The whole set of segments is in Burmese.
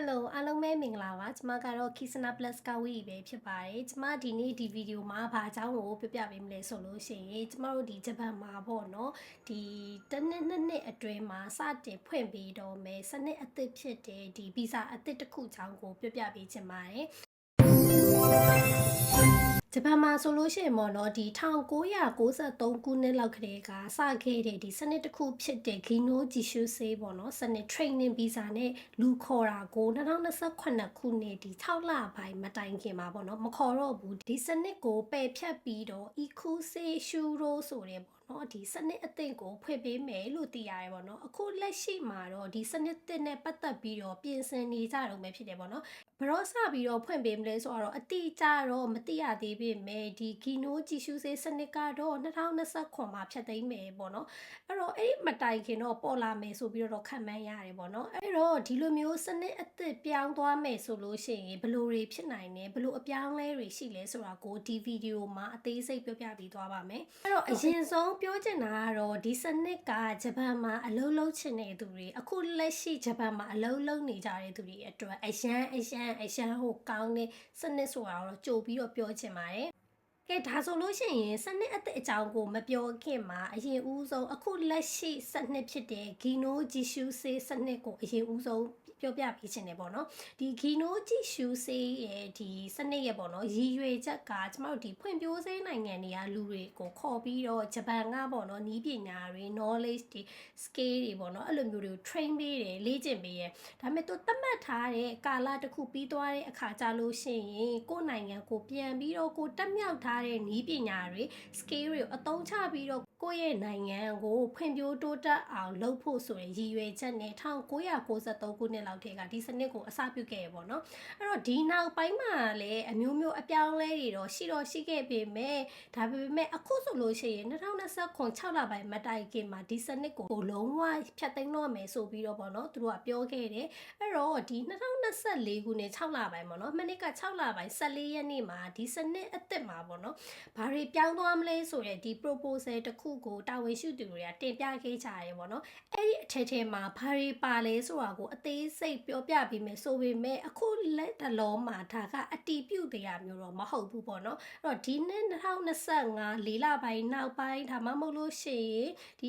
Hello အားလုံးပဲမင်္ဂလာပါကျွန်မကတော့ Kisana Plus ကဝီပဲဖြစ်ပါတယ်ကျွန်မဒီနေ့ဒီဗီဒီယိုမှာဘာအကြောင်းကိုပြပြပေးမလဲဆိုလို့ရှိရင်ကျွန်မတို့ဒီဂျပန်မှာပေါ့နော်ဒီတစ်နှစ်နှစ်နှစ်အတွင်းမှာစတင်ဖွင့်ပေးတော့မယ်စနစ်အသစ်ဖြစ်တဲ့ဒီဗီဇာအသစ်တစ်ခုအကြောင်းကိုပြပြပေးချင်ပါတယ် ဂျပန်မှာဆိုလို့ရှိရင်ပေါ့နော်ဒီ1993ခုနှစ်လောက်ကလေးကစခဲ့တဲ့ဒီစနစ်တစ်ခုဖြစ်တဲ့ Gino Jishu Sei ပေါ့နော်စနစ် training visa နဲ့လူခေါ်တာကို2028ခုနှစ်ဒီ6လပိုင်းမတိုင်ခင်မှာပေါ့နော်မခေါ်တော့ဘူးဒီစနစ်ကိုပယ်ဖြတ်ပြီးတော့ Iku Sei Shuro ဆိုတဲ့ပေါ့ နော်ဒီစနစ်အသစ်ကိုဖွင့်ပေးမယ်လို့သိရတယ်ပေါ့နော်အခုလက်ရှိမှာတော့ဒီစနစ်သစ်နဲ့ပတ်သက်ပြီးတော့ပြင်ဆင်နေကြတော့မယ်ဖြစ်တယ်ပေါ့နော်ဘရောစပြီးတော့ဖွင့်ပေးမလဲဆိုတော့အတိအကျတော့မသိရသေးပေမဲ့ဒီဂီနိုကြည့်ရှုစေးစနစ်ကတော့2029မှာဖြတ်သိမ်းမယ်ပေါ့နော်အဲ့တော့အဲ့ဒီမတိုင်ခင်တော့ပေါ်လာမယ်ဆိုပြီးတော့ခံမှန်းရတယ်ပေါ့နော်အဲ့တော့ဒီလိုမျိုးစနစ်အသစ်ပြောင်းသွားမယ်ဆိုလို့ရှိရင်ဘယ်လိုတွေဖြစ်နိုင်လဲဘယ်လိုအပြောင်းလဲတွေရှိလဲဆိုတာကိုဒီဗီဒီယိုမှာအသေးစိတ်ပြောပြပေးသွားပါမယ်အဲ့တော့အရင်ဆုံးပြောချင်တာကတော့ဒီစနစ်ကဂျပန်မှာအလုံးလုံးချင်တဲ့သူတွေအခုလက်ရှိဂျပန်မှာအလုံးလုံးနေကြတဲ့သူတွေအတွက်အရန်အရန်အရန်ဟိုကောင်းတဲ့စနစ်ဆိုတာတော့ကြိုပြီးတော့ပြောချင်ပါတယ်ကဲဒါဆိုလို့ရှိရင်စနစ်အသစ်အကြောင်းကိုမပြောခင်မှာအရင်ဦးဆုံးအခုလက်ရှိစနစ်ဖြစ်တဲ့ဂီနိုဂျီရှူဆေးစနစ်ကိုအရင်ဦးဆုံး ပြောပြပေးခြင်းတယ်ပေါ့နော်ဒီဂီနိုဂျီရှူဆေးရဲ့ဒီစနစ်ရဲ့ပေါ့နော်ရည်ရွယ်ချက်ကကျမတို့ဒီဖွံ့ဖြိုးဆဲနိုင်ငံတွေကလူတွေကိုခေါ်ပြီးတော့ဂျပန်ကပေါ့နော်နီးပညာတွေ knowledge တွေ skill တွေပေါ့နော်အဲ့လိုမျိုးတွေကို train ပေးတယ်လေ့ကျင့်ပေးတယ်ဒါပေမဲ့သူသတ်မှတ်ထားတဲ့ကာလတစ်ခုပြီးသွားတဲ့အခါကြလို့ရှိရင်ကိုယ့်နိုင်ငံကိုပြန်ပြီးတော့ကိုတက်မြောက်ထားတဲ့နီးပညာတွေ skill တွေကိုအသုံးချပြီးတော့ကိုယ့်ရဲ့နိုင်ငံကိုဖွံ့ဖြိုးတိုးတက်အောင်လုပ်ဖို့ဆိုရင်ရည်ရွယ်ချက်နဲ့1993ခုနှစ်လောက်တည်းကဒီစနစ်ကိုအစပြုခဲ့ရပေါ့နော်အဲ့တော့ဒီနောက်ပိုင်းမှာလည်းအမျိုးမျိုးအပြောင်းလဲတွေတော့ရှိတော့ရှိခဲ့ပေမဲ့ဒါပေမဲ့အခုဆိုလို့ရှိရင်2029 6လပိုင်းမတိုင်ခင်မှာဒီစနစ်ကိုလုံးဝဖျက်သိမ်းတော့မယ်ဆိုပြီးတော့ပေါ့နော်သူတို့ကပြောခဲ့တယ်အဲ့တော့ဒီ2024ခုနှစ်6လပိုင်းပေါ့နော်မနစ်က6လပိုင်း14ရက်နေ့မှာဒီစနစ်အသစ်မှာပေါ့နော်ဘာတွေပြောင်းသွားမလဲဆိုတဲ့ဒီ proposal တစ်ခုကိုတာဝန်ရှိသူတွေကတင်ပြခဲ့ကြရတယ်ပေါ့နော်အဲ့ဒီအထက်ထဲမှာဘာတွေပါလဲဆိုတာကိုအသေးစိတ်ပြောပြပေးမယ်ဆိုပေမဲ့အခုလက်တလုံးမှာဒါကအတီးပြုတ်တရားမျိုးတော့မဟုတ်ဘူးပေါ့နော်အဲ့တော့ဒီနှစ်2025လေးလပိုင်းနောက်ပိုင်းဒါမှမဟုတ်လို့ရှိရင်ဒီ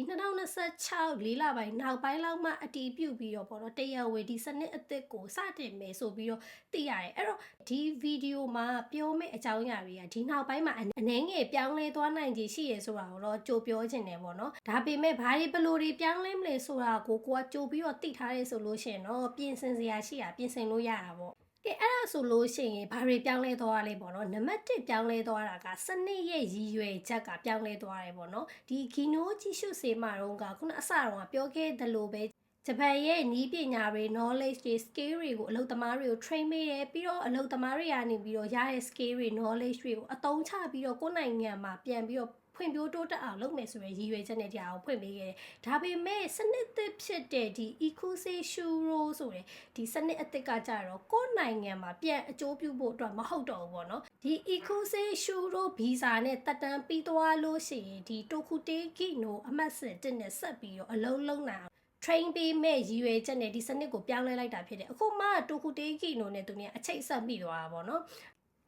2026လေးလပိုင်းနောက်ပိုင်းလောက်မှအတီးပြုတ်ပြီးတော့ပေါ့နော်တရားဝင်ဒီစနစ်အသစ်ကိုစတင်မယ်ဆိုပြီးတော့သိရတယ်အဲ့တော့ဒီဗီဒီယိုမှာပြောမယ့်အကြောင်းအရာတွေကဒီနောက်ပိုင်းမှာအနည်းငယ်ပြောင်းလဲသွားနိုင်ခြေရှိရဆိုတာကိုတော့ကြိုပြောချင်တယ်ပေါ့နော်ဒါပေမဲ့ဘာတွေဘယ်လိုတွေပြောင်းလဲမလဲဆိုတာကိုကိုကကြိုပြီးတော့သိထားရဲဆိုလို့ရှိရင်တော့ပြင်ဆင်စရာရှိတာပြင်ဆင်လို့ရတာပေါ့ကဲအဲ့ဒါဆိုလို့ရှိရင်ဘာတွေပြောင်းလဲသွားလဲပေါ့နော်နံပါတ်1ပြောင်းလဲသွားတာကစနစ်ရဲ့ရည်ရွယ်ချက်ကပြောင်းလဲသွားတယ်ပေါ့နော်ဒီဂီနိုကြည့်ရှုစေမှာတော့ကခုနအစတော့ပြောခဲ့သလိုပဲဂျပန်ရဲ့နီးပညာတွေ knowledge တွေ skill တွေကိုအလုပ်သမားတွေကို train ပေးတယ်ပြီးတော့အလုပ်သမားတွေကနေပြီးတော့ရတဲ့ skill တွေ knowledge တွေကိုအသုံးချပြီးတော့ကိုယ့်နိုင်ငံမှာပြန်ပြီးတော့ ဖွံ့ဖြိုးတိုးတက်အောင်လုပ်မယ်ဆိုရယ်ရည်ရွယ်ချက်နဲ့တရားကိုဖွင့်ပေးခဲ့တယ်။ဒါပေမဲ့စနစ်သစ်ဖြစ်တဲ့ဒီ Ecuse Shuro ဆိုတဲ့ဒီစနစ်အသစ်ကကြတော့ကိုယ့်နိုင်ငံမှာပြန်အကျိုးပြုဖို့အတွက်မဟုတ်တော့ဘူးပေါ့နော်။ဒီ Ecuse Shuro visa နဲ့တက်တန်းပြီးသွားလို့ရှိရင်ဒီ Tokuteki no အမှတ်စဉ်တစ်နဲ့ဆက်ပြီးတော့အလုံးလုံးနိုင် train ပေးမဲ့ရည်ရွယ်ချက်နဲ့ဒီစနစ်ကိုပြောင်းလဲလိုက်တာဖြစ်တယ်အခုမှတိုကူတေးကီနိုနဲ့သူเนี่ยအချိတ်ဆက်မိသွားတာပေါ့နော်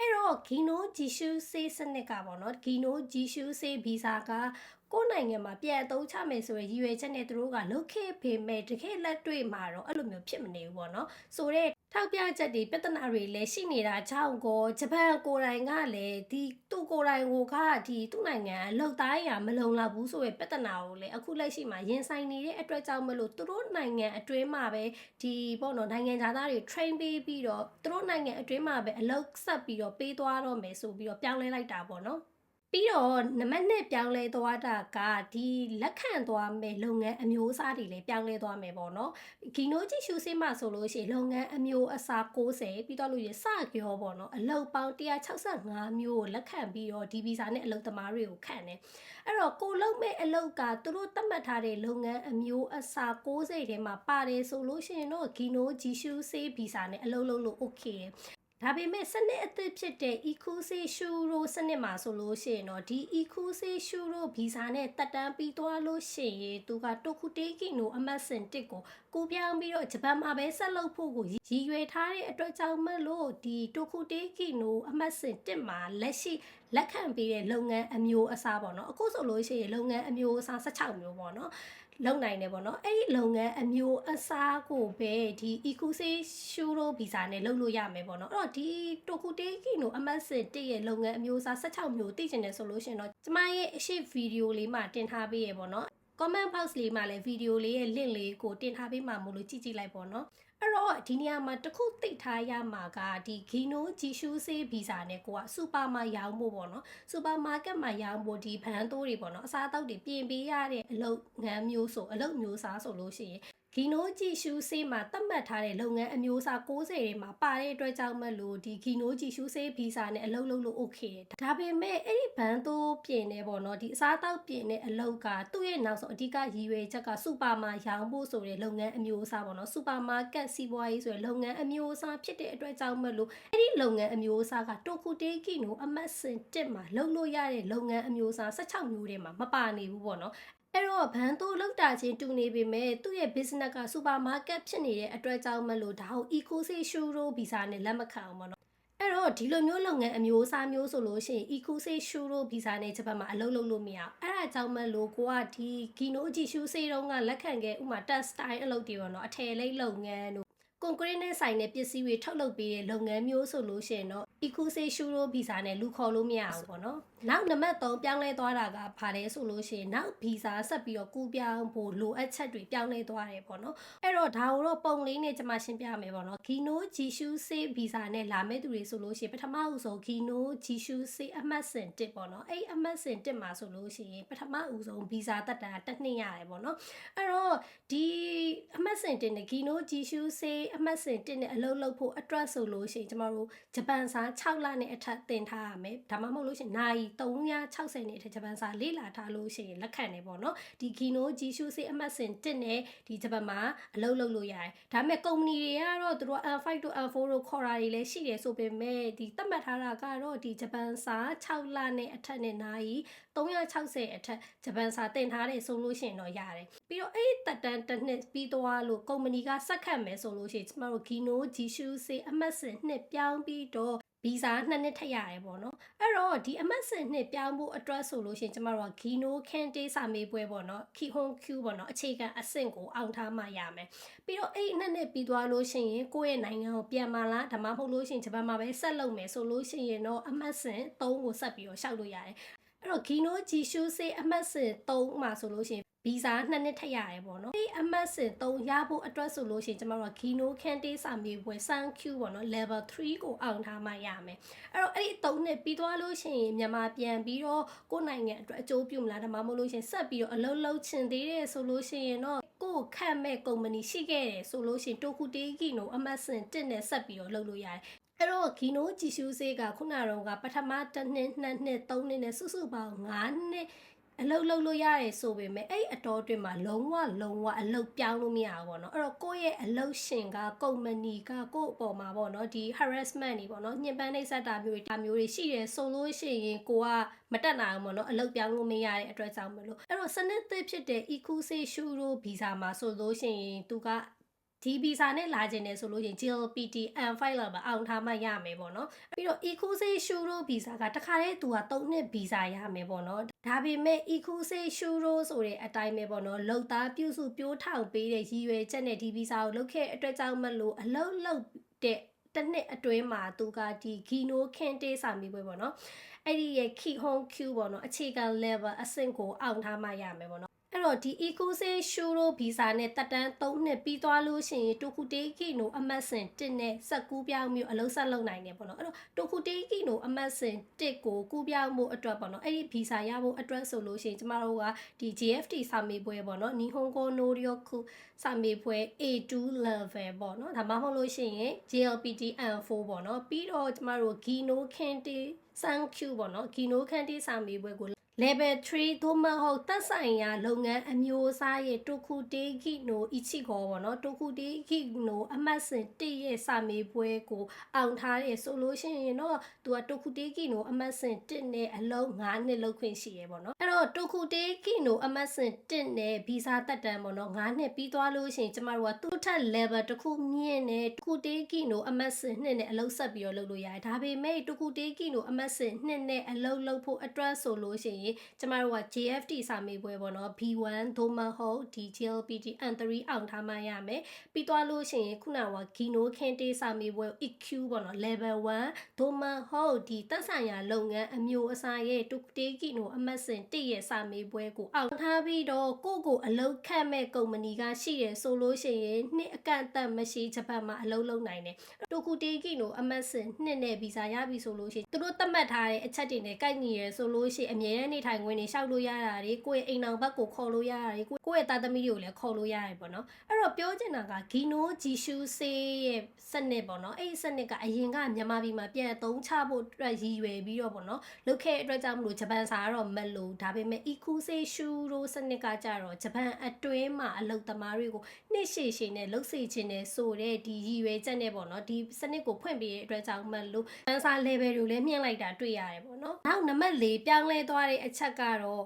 အဲ့တော့ဂီနိုဂျီရှူဆေးစနစ်ကပေါ့နော်ဂီနိုဂျီရှူဆေးဗီဇာကကိုယ်နိုင်ငံမှာပြန်အသုံးချမယ်ဆိုရယ်ရည်ရွယ်ချက်နဲ့သူတို့ကလုတ်ခဲ့ပေမဲ့တကယ်လက်တွေ့မှာတော့အဲ့လိုမျိုးဖြစ်မနေဘူးပေါ့နော်ဆိုတော့ ထောက်ပြချက်တွေပြဿနာတွေလည်းရှိနေတာကြောင့်ကိုဂျပန်ကိုယ်တိုင်ကလည်းဒီသူ့ကိုယ်တိုင်ကိုကဒီသူ့နိုင်ငံအလောက်တိုင်းရမလုံလောက်ဘူးဆိုရယ်ပြဿနာကိုလည်းအခုလက်ရှိမှာရင်ဆိုင်နေတဲ့အတွက်ကြောင့်မလို့သူတို့နိုင်ငံအတွင်းမှာပဲဒီပေါ့နော်နိုင်ငံသားတွေ train ပေးပြီးတော့သူတို့နိုင်ငံအတွင်းမှာပဲအလောက်ဆက်ပြီးတော့ပေးသွားတော့မယ်ဆိုပြီးတော့ပြောင်းလဲလိုက်တာပေါ့နော် ပြီးတော့နံပါတ်1ပြောင်းလဲသွားတာကဒီလက်ခံသွားမယ်လုပ်ငန်းအမျိုးအစားတွေလည်းပြောင်းလဲသွားမယ်ပေါ့နော်ဂီနိုဂျီရှူစင်းမှာဆိုလို့ရှိရင်လုပ်ငန်းအမျိုးအစား60ပြီးတော့လို့ရစပြောပေါ့နော်အလုပ်ပေါင်း165မျိုးကိုလက်ခံပြီးတော့ဒီဗီဇာနဲ့အလုပ်သမားတွေကိုခံတယ်အဲ့တော့ကိုလုံးမဲ့အလုပ်ကသူတို့သတ်မှတ်ထားတဲ့လုပ်ငန်းအမျိုးအစား60ထဲမှာပါတယ်ဆိုလို့ရှိရင်တော့ဂီနိုဂျီရှူဆေးဗီဇာနဲ့အလုပ်လုပ်လို့ okay တယ် ဒါပေမဲ့စနစ်အသစ်ဖြစ်တဲ့ Ecosi Shuro စနစ်မှာဆိုလို့ရှိရင်တော့ဒီ Ecosi Shuro ဗီဇာနဲ့တက်တန်းပြီးသွားလို့ရှိရင်သူကတိုကူတေးကီနိုအမတ်စင်တစ်ကိုကိုပြောင်းပြီးတော့ဂျပန်မှာပဲဆက်လုပ်ဖို့ကိုရည်ရွယ်ထားတဲ့အတွက်ကြောင့်မလို့ဒီတိုကူတေးကီနိုအမတ်စင်တစ်မှာလက်ရှိ လက်ခံပေးတဲ့လုပ်ငန်းအမျိုးအစားပေါ့နော်အခုဆိုလို့ရှိရင်လုပ်ငန်းအမျိုးအစား16မျိုးပေါ့နော်လုံနိုင်တယ်ပေါ့နော်အဲ့ဒီလုပ်ငန်းအမျိုးအစားကိုပဲဒီ Ecosi Shuro visa နဲ့လုပ်လို့ရမယ်ပေါ့နော်အဲ့တော့ဒီ Tokuteki のအမတ်စစ်တစ်ရဲ့လုပ်ငန်းအမျိုးအစား16မျိုးသိချင်တယ်ဆိုလို့ရှိရင်တော့ကျမရဲ့အရှိဗီဒီယိုလေးမှာတင်ထားပေးရပေါ့နော် comment box လေးမှာလည်းဗီဒီယိုလေးရဲ့ link လေးကိုတင်ထားပေးမှာမို့လို့ကြည့်ကြည့်လိုက်ပေါ့နော် အဲ့တော့ဒီနေရာမှာတစ်ခုသိထားရမှာကဒီဂီနိုဂျီရှူးဆေးဗီဇာနဲ့ကိုကစူပါမှာရောင်းဖို့ပေါ့နော်စူပါမားကတ်မှာရောင်းဖို့ဒီဘန်သိုးတွေပေါ့နော်အစားအသောက်တွေပြင်ပေးရတဲ့အလုပ်ငန်းမျိုးဆိုအလုပ်မျိုးစားဆိုလို့ရှိရင် ဂီနိုဂျီရှူးဆေးမှာသတ်မှတ်ထားတဲ့လုပ်ငန်းအမျိုးအစား60တွေမှာပါတဲ့အတွက်ကြောင့်မလို့ဒီဂီနိုဂျီရှူးဆေးဗီဇာနဲ့အလုပ်လုပ်လို့ okay တယ်ဒါပေမဲ့အဲ့ဒီဘန်သိုးပြင်နေပေါ့နော်ဒီအစားအသောက်ပြင်တဲ့အလုပ်ကသူ့ရဲ့နောက်ဆုံးအဓိကရည်ရွယ်ချက်ကစူပါမှာရောင်းဖို့ဆိုတဲ့လုပ်ငန်းအမျိုးအစားပေါ့နော်စူပါမားကတ်စီးပွားရေးဆိုတဲ့လုပ်ငန်းအမျိုးအစားဖြစ်တဲ့အတွက်ကြောင့်မလို့အဲ့ဒီလုပ်ငန်းအမျိုးအစားကတိုကူတေးကီနိုအမတ်စင်တစ်မှာလုပ်လို့ရတဲ့လုပ်ငန်းအမျိုးအစား16မျိုးထဲမှာမပါနေဘူးပေါ့နော် အဲ့တော့ဘန်တိုလောက်တာချင်းတူနေပေမဲ့သူ့ရဲ့ business ကစူပါမားကတ်ဖြစ်နေတဲ့အတွက်ကြောင့်မလို့ဒါကို eco say shuro visa နဲ့လက်မခံအောင်ပေါ့နော်အဲ့တော့ဒီလိုမျိုးလုပ်ငန်းအမျိုးအစားမျိုးဆိုလို့ရှိရင် eco say shuro visa နဲ့ဂျပန်မှာအလုပ်လုပ်လို့မရအောင်အဲ့ဒါကြောင့်မလို့ကိုကဒီ gino ji shu say တုန်းကလက်ခံခဲ့ဥမာ test style အလုပ်တွေပေါ့နော်အထည်လိပ်လုပ်ငန်းတို့ ကွန်ကရစ်နဲ့ဆိုင်တဲ့ပစ္စည်းတွေထုတ်လုပ်ပေးတဲ့လုပ်ငန်းမျိုးဆိုလို့ရှိရင်တော့ Ecuse Shuro Visa နဲ့လူခေါ်လို့မရဘူးပေါ့နော်။နောက်နံပါတ်3ပြောင်းလဲသွားတာကဘာလဲဆိုလို့ရှိရင်နောက် Visa ဆက်ပြီးတော့ကူးပြောင်းဖို့လိုအပ်ချက်တွေပြောင်းလဲသွားတယ်ပေါ့နော်။အဲ့တော့ဒါကိုတော့ပုံလေးနဲ့ကျွန်မရှင်းပြမယ်ပေါ့နော်။ Gino Jishu Say Visa နဲ့လာမဲ့သူတွေဆိုလို့ရှိရင်ပထမဦးဆုံး Gino Jishu Say အမှတ်စဉ်1ပေါ့နော်။အဲ့အမှတ်စဉ်1မှာဆိုလို့ရှိရင်ပထမဦးဆုံး Visa တက်တာတစ်နှစ်ရတယ်ပေါ့နော်။အဲ့တော့ဒီအမှတ်စဉ်1နဲ့ Gino Jishu Say အမှတ်စဉ်1နဲ့အလုပ်လုပ်ဖို့အတွက်ဆိုလို့ရှိရင်ကျမတို့ဂျပန်စာ6လနဲ့အထက်သင်ထားရမယ်ဒါမှမဟုတ်လို့ရှိရင်နိုင်360နဲ့အထက်ဂျပန်စာလေ့လာထားလို့ရှိရင်လက်ခံတယ်ပေါ့နော်ဒီဂီနိုဂျီရှူစေးအမှတ်စဉ်1နဲ့ဒီဂျပန်မှာအလုပ်လုပ်လို့ရတယ်ဒါပေမဲ့ကုမ္ပဏီတွေကတော့သူတို့ N5 to N4 တို့ခေါ်တာတွေလည်းရှိတယ်ဆိုပေမဲ့ဒီသတ်မှတ်ထားတာကတော့ဒီဂျပန်စာ6လနဲ့အထက်နဲ့နိုင်360အထက်ဂျပန်စာသင်ထားတယ်ဆိုလို့ရှိရင်တော့ရတယ်ပြီးတော့အဲ့ဒီတက်တန်းတစ်နှစ်ပြီးသွားလို့ကုမ္ပဏီကစက်ခတ်မယ်ဆိုလို့ရှိရင်ကျမတို့ဂီနိုဂျီရှူစေးအမှတ်စဉ်နှစ်ပြောင်းပြီးတော့ဗီဇာနှစ်နှစ်ထပ်ရတယ်ပေါ့နော်အဲ့တော့ဒီအမတ်စင်နှစ်ပြောင်းဖို့အတွက်ဆိုလို့ရှိရင်ကျမတို့ကဂီနိုခန်တေးစာမေးပွဲပေါ့နော်ခီဟွန်ကျူပေါ့နော်အခြေခံအဆင့်ကိုအောင်ထားမှရမယ်ပြီးတော့အဲ့နှစ်နှစ်ပြီးသွားလို့ရှိရင်ကိုယ့်ရဲ့နိုင်ငံကိုပြန်มาလားဒါမှမဟုတ်လို့ရှိရင်ဂျပန်မှာပဲဆက်လုပ်မယ်ဆိုလို့ရှိရင်တော့အမတ်စင်3ကိုဆက်ပြီးတော့ရှောက်လို့ရတယ် အဲ့တော့ဂီနိုဂျီရှူစေးအမတ်စင်3မှာဆိုလို့ရှိရင်ဗီဇာနှစ်နှစ်ထပ်ရတယ်ပေါ့နော်။ဒီအမတ်စင်3ရဖို့အတွက်ဆိုလို့ရှိရင်ကျမတို့က Gino Kante စာမေးပွဲ 3Q ပေါ့နော် level 3ကိုအောင်ထားမှရမယ်။အဲ့တော့အဲ့ဒီ3နှစ်ပြီးသွားလို့ရှိရင်မြန်မာပြန်ပြီးတော့ကိုယ်နိုင်ငံအတွက်အကျိုးပြုမလားဒါမှမဟုတ်လို့ရှိရင်ဆက်ပြီးတော့အလုပ်လုပ်ချင်သေးတယ်ဆိုလို့ရှိရင်တော့ကိုယ်ခန့်မဲ့ကုမ္ပဏီရှိခဲ့တယ်ဆိုလို့ရှိရင်တိုကူတေးကီနိုအမတ်စင်1နဲ့ဆက်ပြီးတော့လုပ်လို့ရတယ် အဲ့တော့ဂီနိုဂျီရှူးဆေးကခုနကတော့ကပထမတစ်နှစ်နှစ်နှစ်သုံးနှစ်နဲ့စုစုပေါင်း9နှစ်အလုတ်လုတ်လို့ရတယ်ဆိုပေမဲ့အဲ့အတော်အတွင်းမှာလုံးဝလုံးဝအလုတ်ပြောင်းလို့မရဘူးပေါ့နော်အဲ့တော့ကိုယ့်ရဲ့အလုတ်ရှင်ကကုမ္ပဏီကကိုယ့်အပေါ်မှာပေါ့နော်ဒီ harassment တွေပေါ့နော်ညှဉ်းပန်းနှိပ်စက်တာမျိုးတွေဒါမျိုးတွေရှိတယ်ဆိုလို့ရှိရင်ကိုကမတက်နိုင်ဘူးပေါ့နော်အလုတ်ပြောင်းလို့မရတဲ့အတွက်ကြောင့်မလို့အဲ့တော့စနစ်သစ်ဖြစ်တဲ့ Ecuse Shuro visa မှာဆိုလို့ရှိရင်သူက ဒီဗီဇာနဲ့လာခြင်းနဲ့ဆိုလို့ရင် GLPT M5 လောက်ပဲအောင်ထားမှရမယ်ပေါ့နော်ပြီးတော့ Ecuse Shuro visa ကတခါတည်းသူက3နှစ်ဗီဇာရမယ်ပေါ့နော်ဒါပေမဲ့ Ecuse Shuro ဆိုတဲ့အတိုင်းပဲပေါ့နော်လုံသားပြုစုပြိုးထောင်ပေးတဲ့ရည်ရွယ်ချက်နဲ့ဒီဗီဇာကိုလုပ်ခဲ့အတွက်ကြောင့်မလို့အလုံးလုံးတဲ့တစ်နှစ်အတွင်းမှာသူကဒီဂီနိုခင်းတေးစာမိပွဲပေါ့နော်အဲ့ဒီရဲ့ key home q ပေါ့နော်အခြေခံ level အဆင့်ကိုအောင်ထားမှရမယ်ပေါ့နော် အဲ့တော့ဒီ Ecose Shuro visa နဲ့တက်တန်း3နှစ်ပြီးသွားလို့ရှိရင် Tokuteki no အမတ်စင်1နဲ့ဆက်ကူးပြောင်းမျိုးအလုံးဆက်လုပ်နိုင်တယ်ပေါ့နော်အဲ့တော့ Tokuteki no အမတ်စင်1ကိုကူးပြောင်းမှုအတွက်ပေါ့နော်အဲ့ဒီ visa ရဖို့အတွက်ဆိုလို့ရှိရင်ကျမတို့ကဒီ GFT စာမေးပွဲပေါ့နော် Nihongo no Ryoku စာမေးပွဲ A2 level ပေါ့နော်ဒါမှမဟုတ်လို့ရှိရင် JLPT N4 ပေါ့နော်ပြီးတော့ကျမတို့ Gino Kente 3Q ပေါ့နော် Gino Kente စာမေးပွဲကို level 3သို့မဟုတ်သက်ဆိုင်ရာလုပ်ငန်းအမျိုးအစားရဲ့တိုကူတေဂိနိုအီချီကိုပေါ့နော်တိုကူတေဂိနိုအမတ်စင်1ရဲ့စာမေးပွဲကိုအောင်ထားတယ်ဆိုလို့ရှိရင်တော့သူကတိုကူတေဂိနိုအမတ်စင်1နဲ့အလုံး9နှစ်လောက်ခွင့်ရှိရပေါ့နော်အဲ့တော့တိုကူတေဂိနိုအမတ်စင်1နဲ့ဗီဇာတက်တန်းပေါ့နော်9နှစ်ပြီးသွားလို့ရှိရင်ကျမတို့ကသူ့ထက် level တစ်ခုမြင့်နေတိုကူတေဂိနိုအမတ်စင်2နဲ့အလုံးဆက်ပြီးတော့လုပ်လို့ရတယ်ဒါပေမဲ့တိုကူတေဂိနိုအမတ်စင်2နဲ့အလုံးလုပ်ဖို့အတွက်ဆိုလို့ရှိရင်ကျမတို့က JFT စာမေးပွဲပေါ့နော် B1 သို့မဟုတ် DGLPT N3 အောင်ထားမှရမယ်ပြီးသွားလို့ရှိရင်ခုနက Gino Kente စာမေးပွဲ EQ ပေါ့နော် level 1သို့မဟုတ်ဒီသက်ဆိုင်ရာလုပ်ငန်းအမျိုးအစားရဲ့တုတေကီနိုအမတ်စင်1ရဲ့စာမေးပွဲကိုအောင်ထားပြီးတော့ကိုယ့်ကိုအလုပ်ခန့်မဲ့ကုမ္ပဏီကရှိရဆိုလို့ရှိရင်နှစ်အကန့်အသတ်မရှိဂျပန်မှာအလုပ်လုပ်နိုင်တယ်တိုကူတေကီနိုအမတ်စင်နှစ်နဲ့ဗီဇာရပြီဆိုလို့ရှိရင်သူတို့သတ်မှတ်ထားတဲ့အချက်တွေနဲ့ကိုက်ညီရဆိုလို့ရှိရင်အမြဲတမ်းနေထိုင်ခွင့်တွေရှောက်လို့ရတာတွေကိုယ့်ရဲ့အိမ်အောင်ဘက်ကိုခေါ်လို့ရတာတွေကိုယ့်ရဲ့သားသမီးတွေကိုလည်းခေါ်လို့ရတယ်ပေါ့နော်အဲ့တော့ပြောချင်တာကဂီနိုဂျီရှူဆေးရဲ့စနစ်ပေါ့နော်အဲ့ဒီစနစ်ကအရင်ကမြန်မာပြည်မှာပြန်အသုံးချဖို့အတွက်ရည်ရွယ်ပြီးတော့ပေါ့နော်လုပ်ခဲ့တဲ့အတွက်ကြောင့်မလို့ဂျပန်စာကတော့မလို့ဒါပေမဲ့အီကူဆေးရှူရိုစနစ်ကကြတော့ဂျပန်အတွင်းမှာအလုပ်သမားတွေကိုနှစ်ရှည်ရှည်နဲ့လှုပ်စေခြင်းနဲ့ဆိုတဲ့ဒီရည်ရွယ်ချက်နဲ့ပေါ့နော်ဒီစနစ်ကိုဖွင့်ပေးတဲ့အတွက်ကြောင့်မလို့ဂျပန်စာ level တွေလည်းမြင့်လိုက်တာတွေ့ရတယ်ပေါ့နော်နောက်နံပါတ်၄ပြောင်းလဲသွားတဲ့အချက်ကတော့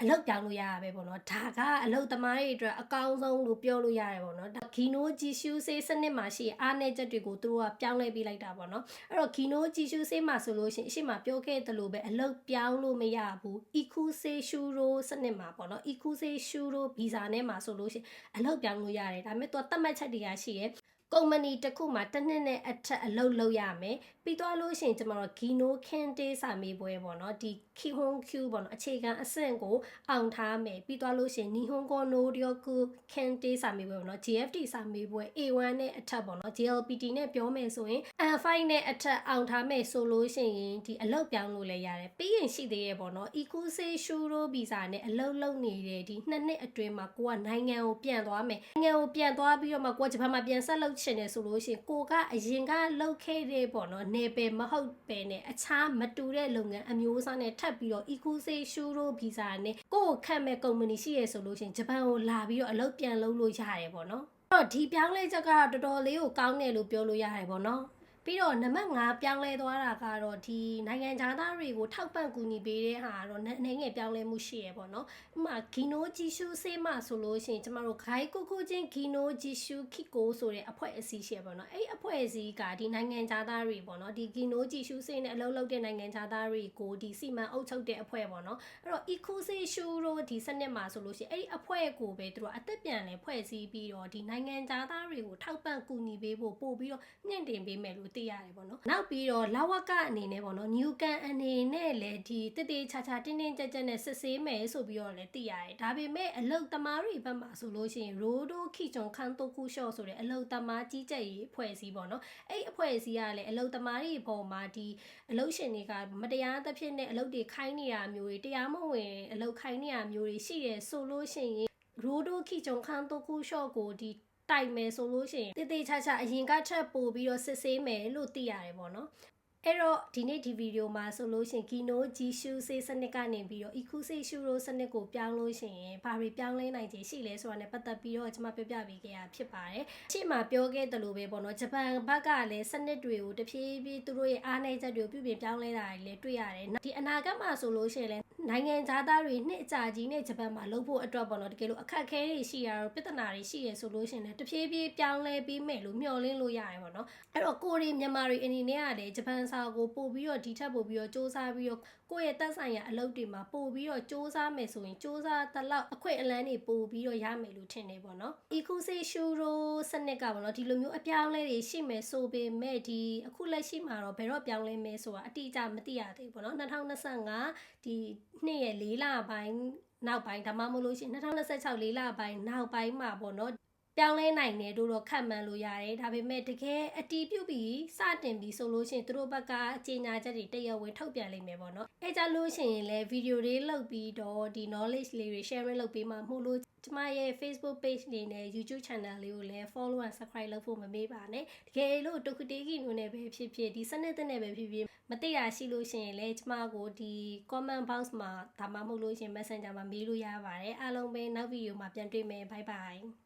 အလုတ်ပြောင်းလို့ရရပဲပေါ့နော်ဒါကအလုတ်သမားတွေအတွက်အကောင်းဆုံးလို့ပြောလို့ရတယ်ပေါ့နော်ဒါဂီနိုဂျီရှူဆေးစနစ်မှာရှိအားနည်းချက်တွေကိုသူတို့ကပြောင်းလဲပေးလိုက်တာပေါ့နော်အဲ့တော့ဂီနိုဂျီရှူဆေးမှာဆိုလို့ရှိရင်အရှိမပြောခဲ့သလိုပဲအလုတ်ပြောင်းလို့မရဘူးအီကူဆေးရှူရိုစနစ်မှာပေါ့နော်အီကူဆေးရှူရိုဗီဇာနဲ့မှာဆိုလို့ရှိရင်အလုတ်ပြောင်းလို့ရတယ်ဒါပေမဲ့သူကသတ်မှတ်ချက်တွေကရှိရဲ့ ကုမ္ပဏီတစ်ခုမှာတစ်နှစ်နဲ့အထက်အလုပ်လုပ်ရမယ်ပြီးသွားလို့ရှိရင်ကျွန်တော်တို့ဂီနိုခင်းတေးစာမေးပွဲပေါ့နော်ဒီ Kihon Q ပေါ့နော်အခြေခံအဆင့်ကိုအောင်ထားမယ်ပြီးသွားလို့ရှိရင် Nihongo no Ryoku Kente စာမေးပွဲပေါ့နော် GFT စာမေးပွဲ A1 နဲ့အထက်ပေါ့နော် JLPT နဲ့ပြောမယ်ဆိုရင် N5 နဲ့အထက်အောင်ထားမယ်ဆိုလို့ရှိရင်ဒီအလုပ်ပြောင်းလို့လည်းရတယ်ပြီးရင်ရှိသေးရဲ့ပေါ့နော် Ikuse Shuro Visa နဲ့အလုပ်လုပ်နေတဲ့ဒီနှစ်နှစ်အတွင်းမှာကိုကနိုင်ငံကိုပြန်သွားမယ်နိုင်ငံကိုပြန်သွားပြီးတော့မှကိုကဂျပန်မှာပြန်ဆက်လုပ်ချင်တယ်ဆိုလို့ရှိရင်ကိုကအရင်ကလုပ်ခဲ့တဲ့ပေါ့နော်နေပယ်မဟုတ်ပဲနဲ့အခြားမတူတဲ့လုပ်ငန်းအမျိုးအစားနဲ့ထပ်ပြီးတော့ Ikuse Shuro Visa နဲ့ကိုကိုခန့်မဲ့ကုမ္ပဏီရှိရဆိုလို့ရှိရင်ဂျပန်ကိုလာပြီးတော့အလုပ်ပြန်လုပ်လို့ရတယ်ပေါ့နော်အဲ့တော့ဒီပြောင်းလဲချက်ကတော့တော်တော်လေးကိုကောင်းတယ်လို့ပြောလို့ရတယ်ပေါ့နော် ပြီးတော့နံပါတ်5ပြောင်းလဲသွားတာကတော့ဒီနိုင်ငံသားတွေကိုထောက်ပံ့ကူညီပေးတဲ့ဟာကတော့နေငယ်ပြောင်းလဲမှုရှိရပေါ့နော်ဥပမာဂီနိုဂျီရှူဆေးမဆိုလို့ရှိရင်ကျမတို့ဂိုင်းကိုကိုချင်းဂီနိုဂျီရှူခီကိုဆိုတဲ့အဖွဲ့အစည်းရှိရပေါ့နော်အဲ့အဖွဲ့အစည်းကဒီနိုင်ငံသားတွေပေါ့နော်ဒီဂီနိုဂျီရှူဆေးနဲ့အလုပ်လုပ်တဲ့နိုင်ငံသားတွေကိုဒီစီမံအုပ်ချုပ်တဲ့အဖွဲ့ပေါ့နော်အဲ့တော့ eco ဆေးရှူတို့ဒီစနစ်မှာဆိုလို့ရှိရင်အဲ့ဒီအဖွဲ့ကိုပဲသူတို့အသက်ပြန်လဲဖွဲ့စည်းပြီးတော့ဒီနိုင်ငံသားတွေကိုထောက်ပံ့ကူညီပေးဖို့ပို့ပြီးတော့မြင့်တင်ပေးမယ်လို့သိရတယ်ပေါ့နော်နောက်ပြီးတော့လဝကအနေနဲ့ပေါ့နော် new can အနေနဲ့လည်းဒီတည်တည်ချာချာတင်းတင်းကြပ်ကြပ်နဲ့စစ်ဆေးမယ်ဆိုပြီးတော့လည်းသိရတယ်ဒါပေမဲ့အလုတ်သမားတွေဘက်မှာဆိုလို့ရှိရင် rodo ခိချွန်ခန်းတုတ်ခုရှော့ဆိုတဲ့အလုတ်သမားကြီးကြပ်ရေးအဖွဲ့အစည်းပေါ့နော်အဲ့အဖွဲ့အစည်းကလည်းအလုတ်သမားတွေပေါ်မှာဒီအလုတ်ရှင်တွေကမတရားသဖြင့်နဲ့အလုတ်တွေခိုင်းနေတာမျိုးတွေတရားမဝင်အလုတ်ခိုင်းနေတာမျိုးတွေရှိတယ်ဆိုလို့ရှိရင် rodo ခိချွန်ခန်းတုတ်ခုရှော့ကိုဒီ တိုက်မယ်ဆိုလို့ရှိရင်တေးသေးချာချာအရင်ကချက်ပို့ပြီးတော့စစ်ဆေးမယ်လို့သိရတယ်ပေါ့နော် အဲ့တော့ဒီနေ့ဒီဗီဒီယိုမှာဆိုလို့ရှိရင်ကီနိုဂျီရှူဆေးစနစ်ကနေပြီးတော့ eco ဆေးရှူရိုစနစ်ကိုပြောင်းလို့ရှိရင်ဘာတွေပြောင်းလဲနိုင်ခြေရှိလဲဆိုတာနဲ့ပတ်သက်ပြီးတော့ကျွန်မပြောပြပေးခဲ့ရဖြစ်ပါတယ်။ရှေ့မှာပြောခဲ့တယ်လို့ပဲပေါ့နော်ဂျပန်ဘက်ကလည်းစနစ်တွေကိုတဖြည်းဖြည်းသူတို့ရဲ့အားနည်းချက်တွေကိုပြုပြင်ပြောင်းလဲတာတွေလည်းတွေ့ရတယ်။ဒီအနာဂတ်မှာဆိုလို့ရှိရင်လည်းနိုင်ငံသားတွေနှစ်အကြာကြီးနဲ့ဂျပန်မှာလုပ်ဖို့အတွက်ပေါ့နော်တကယ်လို့အခက်အခဲတွေရှိရတော့ပြဿနာတွေရှိရဆိုလို့ရှိရင်လည်းတဖြည်းဖြည်းပြောင်းလဲပြီးမယ်လို့မျှော်လင့်လို့ရတယ်ပေါ့နော်။အဲ့တော့ကိုရီမြန်မာတွေအနေနဲ့ကလည်းဂျပန်စာကိုပို့ပြီးတော့ဒီထက်ပို့ပြီးတော့စူးစမ်းပြီးတော့ကိုယ့်ရဲ့တက်ဆိုင်ရာအလုပ်တွေမှာပို့ပြီးတော့စူးစမ်းမယ်ဆိုရင်စူးစမ်းတလောက်အခွင့်အလမ်းတွေပို့ပြီးတော့ရမယ်လို့ထင်နေပေါ့နော်။ Ecuse Shuro စနစ်ကပေါ့နော်ဒီလိုမျိုးအပြောင်းလဲတွေရှိမယ်ဆိုပေမဲ့ဒီအခုလက်ရှိမှာတော့ဘယ်တော့ပြောင်းလဲမယ်ဆိုတာအတိအကျမသိရသေးဘူးပေါ့နော်2025ဒီနှစ်ရဲ့၄လပိုင်းနောက်ပိုင်းဒါမှမဟုတ်လို့ရှိရင်2026လေးလပိုင်းနောက်ပိုင်းမှာပေါ့နော် ပြောင်းလဲနိုင်တယ်လို့တော့ခန့်မှန်းလို့ရတယ်ဒါပေမဲ့တကယ်အတီးပြုတ်ပြီးစတင်ပြီးဆိုလို့ရှိရင်သူတို့ဘက်ကအကြေညာချက်တွေတရားဝင်ထုတ်ပြန်လိမ့်မယ်ပေါ့နော်အဲကြလို့ရှိရင်လည်းဗီဒီယိုတွေလုပ်ပြီးတော့ဒီ knowledge လေးတွေ sharing လုပ်ပေးမှမှုလို့ကျမရဲ့ Facebook page လေးနဲ့ YouTube channel လေးကိုလည်း follow and subscribe လုပ်ဖို့မမေ့ပါနဲ့တကယ်လို့တခုတေးကြီးနုနဲ့ပဲဖြစ်ဖြစ်ဒီစနစ်တဲ့နဲ့ပဲဖြစ်ဖြစ်မသိတာရှိလို့ရှိရင်လည်းကျမကိုဒီ comment box မှာဒါမှမဟုတ်လို့ရှိရင် messenger မှာမေးလို့ရပါတယ်အားလုံးပဲနောက်ဗီဒီယိုမှာပြန်တွေ့မယ် bye bye